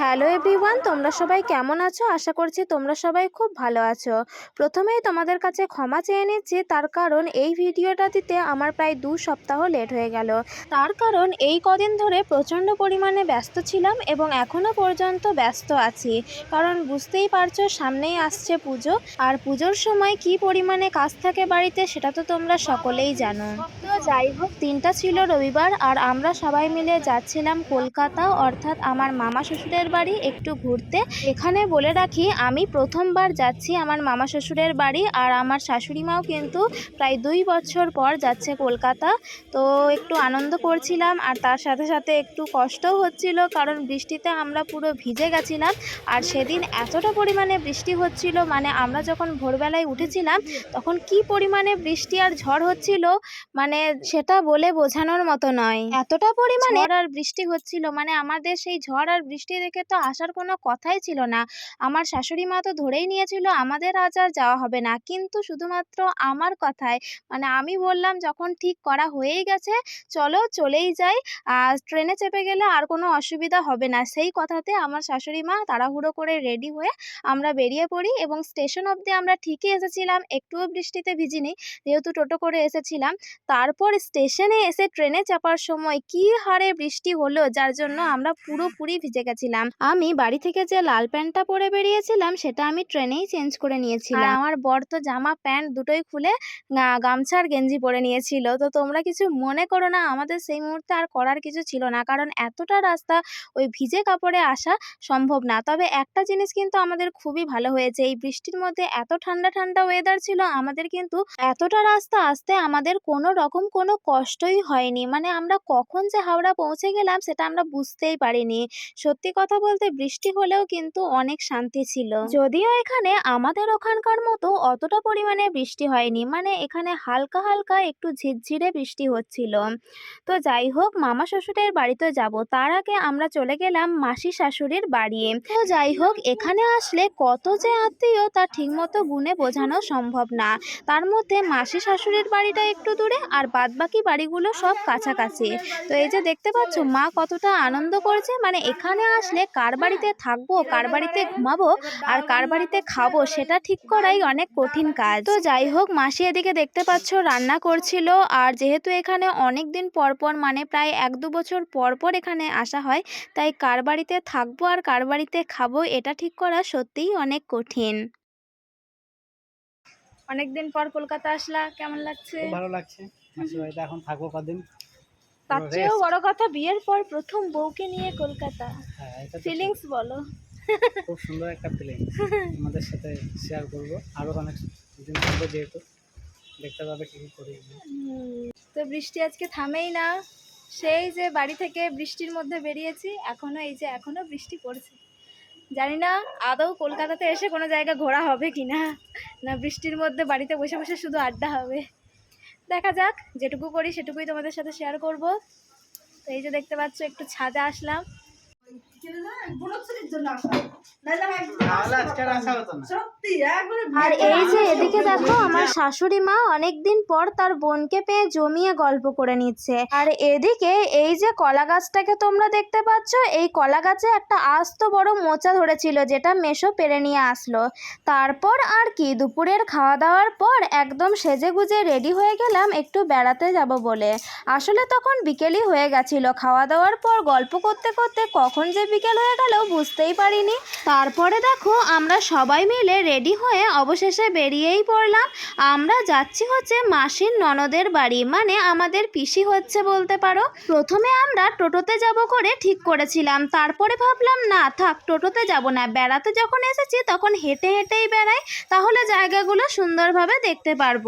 Hello everyone, তোমরা সবাই কেমন আছো? আশা করছি তোমরা সবাই খুব ভালো আছো। প্রথমেই তোমাদের কাছে ক্ষমা চেয়ে নিচ্ছি, তার কারণ এই ভিডিওটা দিতে আমার প্রায় দু সপ্তাহ লেট হয়ে গেল। তার কারণ এই কদিন ধরে প্রচণ্ড পরিমাণে ব্যস্ত ছিলাম এবং এখনও পর্যন্ত ব্যস্ত আছি। কারণ বুঝতেই পারছ, সামনেই আসছে পুজো। আর পুজোর সময় কি পরিমাণে কাজ থাকে বাড়িতে সেটা তো তোমরা সকলেই জানো। তো যাই হোক, দিনটা ছিল রবিবার আর আমরা সবাই মিলে যাচ্ছিলাম কলকাতা। অর্থাৎ আমার মামা শ্বশুরের বাড়ি একটু ঘুরতে। এখানে বলে রাখি আমি প্রথমবার যাচ্ছি আমার মামা শ্বশুরের বাড়ি আর আমার শাশুড়ি মাও কিন্তু প্রায় দুই বছর পর যাচ্ছে কলকাতা। তো একটু আনন্দ করছিলাম আর তার সাথে সাথে একটু কষ্টও হচ্ছিল কারণ বৃষ্টিতে আমরা পুরো ভিজে গেছিলাম আর সেদিন এতটা পরিমাণে বৃষ্টি হচ্ছিল মানে আমরা যখন ভোরবেলায় উঠেছিলাম তখন কি পরিমাণে বৃষ্টি আর ঝড় হচ্ছিল মানে সেটা বলে বোঝানোর মতো নয়। এতটা পরিমাণে আর বৃষ্টি হচ্ছিল মানে আমাদের সেই ঝড় আর বৃষ্টি দেখে তো আসার কোনো কথাই ছিল না। আমার শাশুড়ি মা তো ধরেই নিয়েছিল আমাদের আজ আর যাওয়া হবে না। কিন্তু শুধুমাত্র আমার কথায় মানে আমি বললাম যখন ঠিক করা হয়েই গেছে, চলো চলেই যাই, আর ট্রেনে চেপে গেলে আর কোনো অসুবিধা হবে না। সেই কথাতে আমার শাশুড়ি মা তাড়াহুড়ো করে রেডি হয়ে আমরা বেরিয়ে পড়ি এবং স্টেশন অবধি আমরা ঠিকই এসেছিলাম। একটুও বৃষ্টিতে ভিজিনি, যেহেতু টোটো করে এসেছিলাম। তারপর স্টেশনে এসে ট্রেনে চাপার সময় কি হারে বৃষ্টি হলো, যার জন্য আমরা পুরোপুরি ভিজে গেছিলাম। আমি বাড়ি থেকে যে লাল প্যান্টটা পরে বেরিয়েছিলাম, সেটা আমি ট্রেনেই চেঞ্জ করে নিয়েছিলাম। আমার বর তো জামা, প্যান্ট দুটোই খুলে, গা- গামছা আর গেঞ্জি পরে নিয়েছিল। তো তোমরা কিছু মনে করো না, আমাদের সেই মুহূর্তে আর করার কিছু ছিল না। কারণ এতটা রাস্তা, ওই ভিজে কাপড়ে আসা সম্ভব না। তবে একটা জিনিস কিন্তু আমাদের খুবই ভালো হয়েছে। এই বৃষ্টির মধ্যে এত ঠান্ডা ঠান্ডা ওয়েদার ছিল, আমাদের কিন্তু এতটা রাস্তা আসতে আমাদের কোনো রকম কোনো কষ্টই হয়নি। মানে আমরা কখন যে হাওড়া পৌঁছে গেলাম, সেটা আমরা বুঝতেই পারিনি। সত্যি কথা বলতে বৃষ্টি হলেও কিন্তু অনেক শান্তি ছিল। যদিও এখানে আমাদের ওখানকার মতো অতটা পরিমাণে বৃষ্টি হয়নি মানে এখানে হালকা হালকা একটু ঝিরঝিরে বৃষ্টি হচ্ছিল। তো যাই হোক, মামা শ্বশুরের বাড়িতে যাব, তার আগে আমরা চলে গেলাম মাসি শাশুড়ির বাড়ি। তো যাই হোক, এখানে আসলে কত যে আত্মীয় তা ঠিকমতো গুণে বোঝানো সম্ভব না। তার মধ্যে মাসি শাশুড়ির বাড়িটা একটু দূরে আর বাদবাকি বাড়িগুলো সব কাছাকাছি। তো এই যে দেখতে পাচ্ছ, মা কতটা আনন্দ করছে মানে এখানে আসলে কার বাড়িতে থাকব কার বাড়িতে ঘুমাবো আর কার বাড়িতে খাব সেটা ঠিক করাই অনেক কঠিন কাজ। তো যাই হোক মাসি এদিকে দেখতে পাচ্ছ রান্না করছিল আর যেহেতু এখানে অনেক দিন পর পর মানে প্রায় এক দু বছর পর পর এখানে আসা হয় তাই কার বাড়িতে থাকব আর কার বাড়িতে খাব এটা ঠিক করা সত্যিই অনেক কঠিন। অনেকদিন পর কলকাতা আসলা কেমন লাগছে? ভালো লাগছে। এখন থাকব কদিন? তার চেয়েও। বড় কথা বিয়ের পর প্রথম বউকে নিয়ে কলকাতা। হ্যাঁ ফিলিংস বলো। খুব সুন্দর একটা ফিলিং আমাদের সাথে শেয়ার করব। আরও অনেক দিন থাকব যেহেতু। দেখতে পাবে কী কী করি তো বৃষ্টি আজকে থামেই না। সেই যে বাড়ি থেকে বৃষ্টির মধ্যে বেরিয়েছি এখনও এই যে এখনও বৃষ্টি পড়ছে। জানি না আদৌ কলকাতাতে এসে কোনো জায়গা ঘোরা হবে কি না না বৃষ্টির মধ্যে বাড়িতে বসে বসে শুধু আড্ডা হবে। দেখা যাক, যেটুকু করি সেটুকুই তোমাদের সাথে শেয়ার করব। তো এই যে দেখতে পাচ্ছ, একটু ছাদে আসলাম। আর আসা হতো না। আর এই যে এদিকে দেখো আমার শাশুড়ি মা অনেকদিন পর তার বোনকে পেয়ে জমিয়ে গল্প করে নিচ্ছে। আর এদিকে এই যে কলা গাছটাকে তোমরা দেখতে পাচ্ছ এই কলা গাছে একটা আস্ত বড় মোচা ধরেছিল যেটা মেশো পেরে নিয়ে আসলো। তারপর আর কি দুপুরের খাওয়া দাওয়ার পর একদম সেজে গুজে রেডি হয়ে গেলাম একটু বেড়াতে যাব বলে। আসলে তখন বিকেলই হয়ে গেছিল। খাওয়া দাওয়ার পর গল্প করতে করতে কখন যে বিকেল হয়ে গেল বুঝতেই পারিনি। তারপরে দেখো, আমরা সবাই মিলে রেডি হয়ে অবশেষে বেরিয়েই পড়লাম। আমরা যাচ্ছি হচ্ছে মাসির ননদের বাড়ি মানে আমাদের পিসি হচ্ছে বলতে পারো। প্রথমে আমরা টোটোতে যাব করে ঠিক করেছিলাম। তারপরে ভাবলাম, না, থাক, টোটোতে যাব না। বেড়াতে যখন এসেছি, তখন হেঁটে হেঁটেই বেড়াই। তাহলে জায়গাগুলো সুন্দরভাবে দেখতে পারব।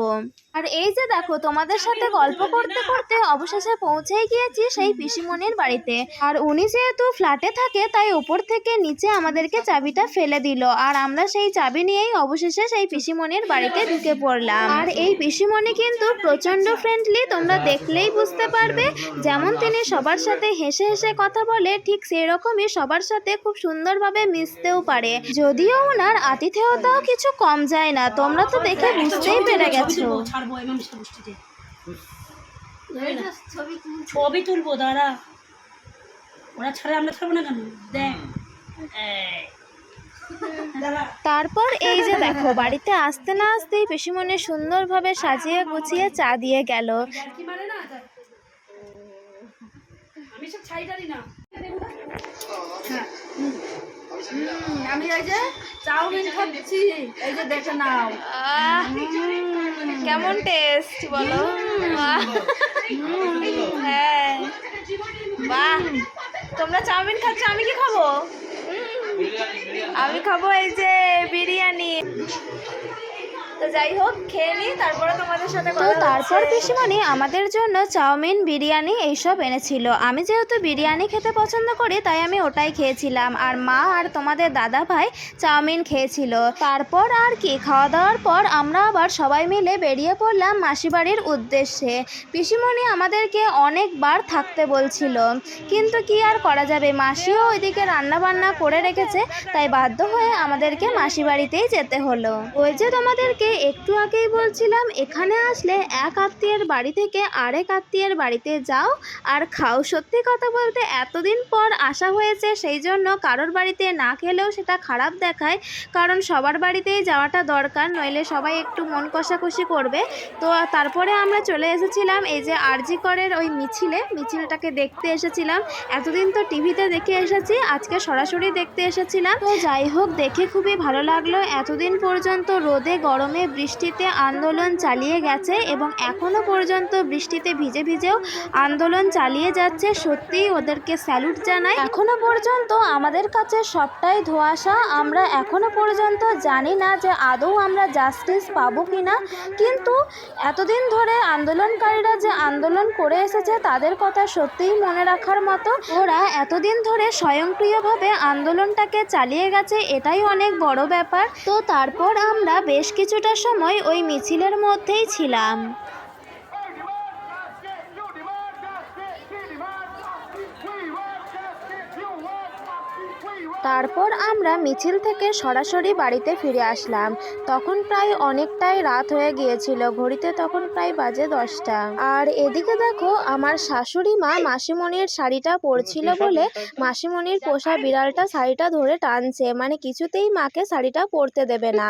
আর এই যে দেখো, তোমাদের সাথে গল্প করতে করতে অবশেষে পৌঁছেই গিয়েছি সেই পিসিমনির বাড়িতে। আর উনি যেহেতু ফ্ল্যাটে থাকে, তাই ওপর থেকে নিচে আমাদেরকে চাবিটা ফেলে দিল। আর আমরা সেই চাবি নিয়েই অবশেষে সেই পিসিমনির বাড়িতে ঢুকে পড়লাম। আর এই পিসিমনি কিন্তু প্রচণ্ড ফ্রেন্ডলি তোমরা দেখলেই বুঝতে পারবে। যেমন তিনি সবার সাথে হেসে হেসে কথা বলে, ঠিক সেই রকমই সবার সাথে খুব সুন্দরভাবে মিশতেও পারে। যদিও ওনার আতিথেয়তাও কিছু কম যায় না, তোমরা তো দেখে বুঝতেই পেরে গেছো। বৃষ্টিতে ছবি তুলবো দাঁড়া। ওরা ছাড়ে আমরা ছাড়বো না কেন? দেখ। তারপর এই যে দেখো বাড়িতে আসতে না আসতেই পিসিমণি সুন্দরভাবে সাজিয়ে গুছিয়ে চা দিয়ে গেল। আমি এই যে চাউমিন খাচ্ছি। এই যে দেখে নাও। কেমন টেস্ট বলো? হ্যাঁ। বাহ। তোমরা চাউমিন খাচ্ছ, আমি কি খাব? আমি খাব এই যে বিরিয়ানি। তো যাই হোক খেয়ে নিই তারপরে তোমাদের সাথে তো তারপর পিসিমণি আমাদের জন্য চাউমিন বিরিয়ানি এইসব এনেছিল। আমি যেহেতু বিরিয়ানি খেতে পছন্দ করি তাই আমি ওটাই খেয়েছিলাম। আর মা আর তোমাদের দাদা ভাই চাউমিন খেয়েছিল। তারপর আর কি খাওয়া দাওয়ার পর আমরা আবার সবাই মিলে বেরিয়ে পড়লাম মাসিবাড়ির উদ্দেশ্যে। পিসিমণি আমাদেরকে অনেকবার থাকতে বলছিল কিন্তু কি আর করা যাবে? মাসিও ওইদিকে রান্না বান্না করে রেখেছে তাই বাধ্য হয়ে আমাদেরকে মাসি বাড়িতেই যেতে হলো। ওই যে তোমাদেরকে একটু আগেই বলছিলাম, এখানে আসলে এক আত্মীয়ের বাড়ি থেকে আরেক আত্মীয়ের বাড়িতে যাও। আর খাও সত্যি কথা বলতে, এতদিন পর আসা হয়েছে, সেই জন্য কারোর বাড়িতে না খেলেও সেটা খারাপ দেখায়। কারণ সবার বাড়িতেই যাওয়াটা দরকার, নইলে সবাই একটু মন কষাকষি করবে। তো তারপরে আমরা চলে এসেছিলাম, এই যে আরজি করের ওই মিছিলে, মিছিলটাকে দেখতে এসেছিলাম। এতদিন তো টিভিতে দেখে এসেছি, আজকে সরাসরি দেখতে এসেছিলাম। তো যাই হোক, দেখে খুবই ভালো লাগল। এতদিন পর্যন্ত রোদে, গরমে বৃষ্টিতে আন্দোলন চালিয়ে গেছে এবং এখনও পর্যন্ত বৃষ্টিতে ভিজে ভিজেও আন্দোলন চালিয়ে যাচ্ছে। সত্যিই ওদেরকে স্যালুট জানাই। এখনও পর্যন্ত আমাদের কাছে সবটাই ধোঁয়াশা। আমরা এখনও পর্যন্ত জানি না যে আদৌ আমরা জাস্টিস পাবো কি না কিন্তু এতদিন ধরে আন্দোলনকারীরা যে আন্দোলন করে এসেছে, তাদের কথা সত্যিই মনে রাখার মতো ওরা এতদিন ধরে স্বয়ংক্রিয়ভাবে আন্দোলনটাকে চালিয়ে গেছে, এটাই অনেক বড় ব্যাপার। তো তারপর আমরা বেশ কিছুটা সময় ওই মিছিলের মধ্যেই ছিলাম। তারপর আমরা মিছিল থেকে সরাসরি বাড়িতে ফিরে আসলাম। তখন প্রায় অনেকটাই রাত হয়ে গিয়েছিল ঘড়িতে তখন প্রায় বাজে দশটা। আর এদিকে দেখো আমার শাশুড়ি মা মাসিমণির শাড়িটা পরছিল বলে মাসিমণির পোষা বিড়ালটা শাড়িটা ধরে টানছে মানে কিছুতেই মাকে শাড়িটা পরতে দেবে না।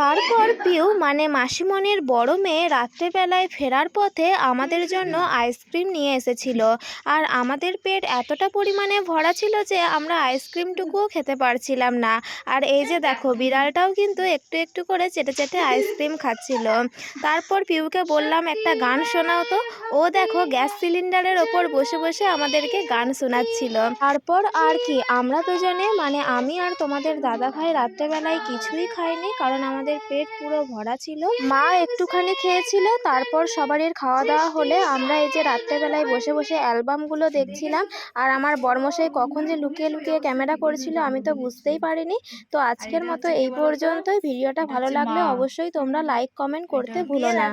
তারপর পিউ মানে মাসিমণির বড় মেয়ে রাত্রেবেলায় ফেরার পথে আমাদের জন্য আইসক্রিম নিয়ে এসেছিল। আর আমাদের পেট এতটা পরিমাণে ভরা ছিল যে আমরা আইসক্রিমটুকুও খেতে পারছিলাম না। আর এই যে দেখো, বিড়ালটাও কিন্তু একটু একটু করে চেটে চেটে আইসক্রিম খাচ্ছিল। তারপর পিউকে বললাম, একটা গান শোনাও তো। ও দেখো, গ্যাস সিলিন্ডারের ওপর বসে বসে আমাদেরকে গান শোনাচ্ছিল। তারপর আর কি, আমরা দুজনে মানে আমি আর তোমাদের দাদা ভাই রাত্রেবেলায় কিছুই খাইনি, কারণ আমাদের পেট পুরো ভরা ছিল। মা একটুখানি খেয়েছিল, তারপর সবারই খাওয়া দাওয়া হলে আমরা এই যে রাত্রেবেলায় বসে বসে অ্যালবামগুলো দেখছিলাম, আর আমার বর্মশাই কখন যে লুকিয়ে লুকিয়ে ক্যামেরা করেছিল আমি তো বুঝতেই পারিনি। তো আজকের মতো এই পর্যন্তই। ভিডিওটা ভালো লাগলে অবশ্যই তোমরা লাইক কমেন্ট করতে ভুলো না।